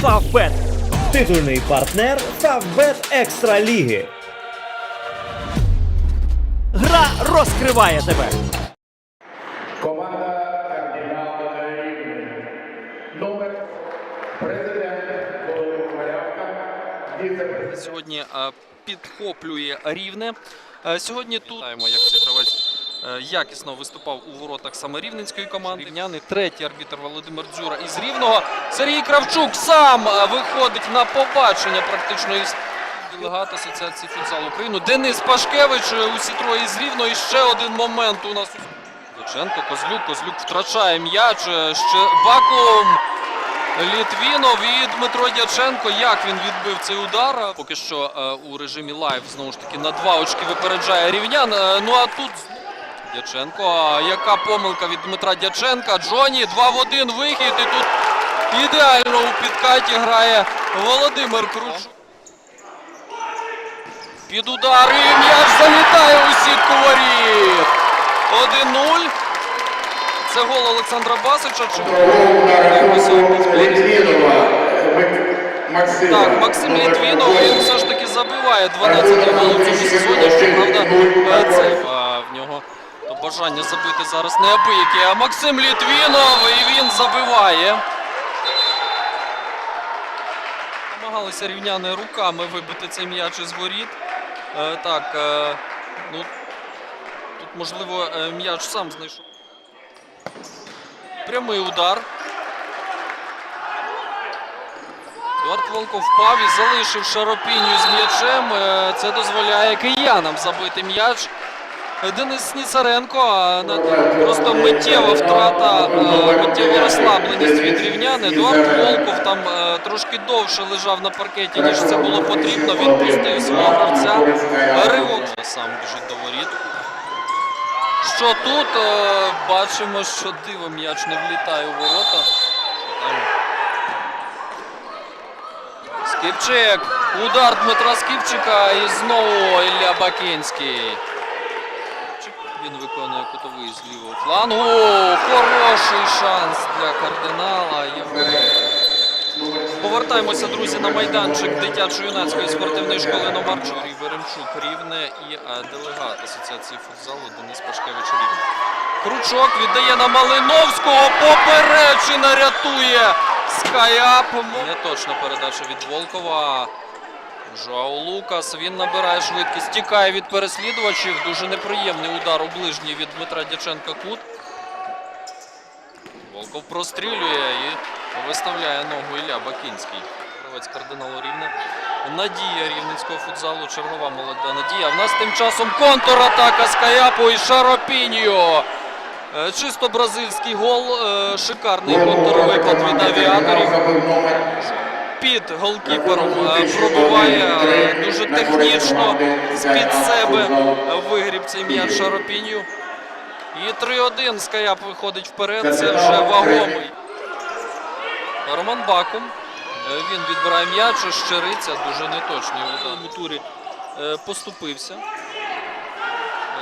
Фавбет. Титульний партнер Фавбет Екстра Ліги. Гра розкриває тебе. Команда кардинал Рівне. Номер президент Володимир Малявка. Сьогодні е, підхоплює рівне. Е, Сьогодні тут знаємо, як цей гравець якісно виступав у воротах саме рівненської команди. Рівняни третій арбітр Володимир Дзюра із Рівного. Сергій Кравчук сам е, виходить на побачення практично із делегат Асоціації футзалу України. Денис Пашкевич е, усі троє з Рівного. І ще один момент у нас. Доченко, Козлюк, Козлюк втрачає м'яч. е, Ще Бакум. Літвінов і Дмитро Дяченко. Як він відбив цей удар? Поки що е, у режимі лайв знову ж таки на два очки випереджає рівнян. Е, ну а тут Дяченко. Яка помилка від Дмитра Дяченка? Джоні 2 в 1 вихід. І тут ідеально у підкаті грає Володимир Кручук. Під удар і м'яч залітає у сітку воріт. 1-0. Це гол Олександра Басича. Чи... Так, Максим Літвінов він все ж таки забиває 12 гол у цьому сезоні. Щоправда, е, це в нього бажання забити зараз неабияке. А Максим Літвінов і він забиває. Намагалися рівняни руками вибити цей м'яч із воріт. Е, так, е, ну тут можливо е, м'яч сам знайшов. Прямий удар. Едуард Волков впав і залишив Шаропіню з м'ячем. Е, Це дозволяє киянам забити м'яч. Денис на- Просто миттєва втрата, е, миттєва розслабленість від рівнян. Едуард Волков там е, трошки довше лежав на паркеті, ніж це було потрібно. Він пустив свого гравця. Ривок сам біжить до воріт. Що тут? Е, Бачимо, що диво м'яч не влітає у ворота. Скіпчик. Удар Дмитра Скіпчика і знову Ілля Бакінський. Він виконує кутовий з лівого флангу. Хороший шанс для кардинала. Повертаємося, друзі, на майданчик дитячо-юнацької спортивної школи номер 4. Юрій Веремчук Рівне і е, делегат Асоціації футзалу Денис Пашкевич Рівне. Кручок віддає на Малиновського. Поперечина рятує Скаяп. Неточна передача від Волкова. Жоао Лукас. Він набирає швидкість. Тікає від переслідувачів. Дуже неприємний удар у ближній від Дмитра Дяченка Кут. Волков прострілює і виставляє ногу Ілля Бакінський. Гравець кардиналу Рівне. Надія рівненського футзалу. Чергова молода надія. В нас тим часом контратака Скаяпу і Шаропіньо. Е, Чисто бразильський гол. Е, Шикарний контрвипад від авіаторів. Під голкіпером е, пробиває е, дуже технічно з-під себе вигріб цей м'яч Шаропінью. І 3-1 Скаяп виходить вперед. Це вже вагомий. Роман Бакум. Е, Він відбирає м'яч, щириця, дуже неточний. У турі е, поступився.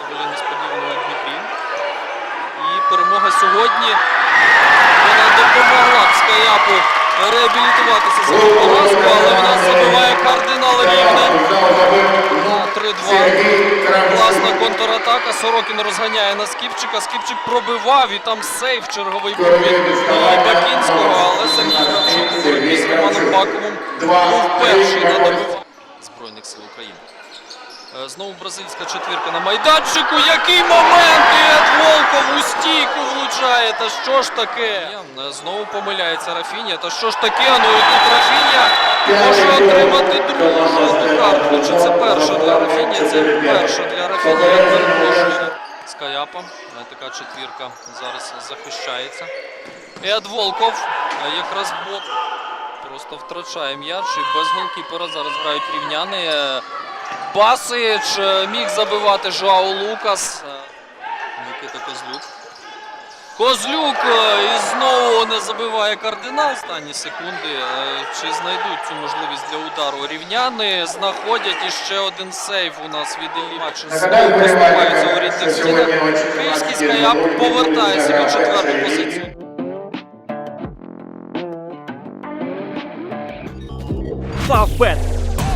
Доволі несподівано Дніпрі. І перемога сьогодні. Вона допомогла за поразку, але в нас забиває кардинал Рівне. На 3-2. Власна контратака. Сорокін розганяє на Скіпчика. Скіпчик пробивав і там сейф черговий від е, Бакінського, але Сергій Кравчук у боротьбі з Романом Бакумом був перший на добиванні Збройних сил України. Е, Знову бразильська четвірка на майданчику. Який момент! І Ед Волков у стійку влучає. Та що ж таке? Е, Знову помиляється Рафінія. Та що ж таке? Ну і тут Рафінія може отримати другу жовту картку. Чи це перша для Рафінія? Це перша для Рафінія. Я перепрошую. Скаяпа. Е, Така четвірка зараз захищається. Ед Волков е, якраз бок. Просто втрачає м'яч і без голкіпера зараз грають рівняни. Басич е, міг забивати Жао Лукас. Микита Козлюк. Козлюк е, і знову не забиває кардинал. Останні секунди. Е, Чи знайдуть цю можливість для удару рівняни? Знаходять і ще один сейв у нас від Іллі. Поступаються у рідних стінах. Київський скаяп повертає себе в четверту позицію. Фавбет.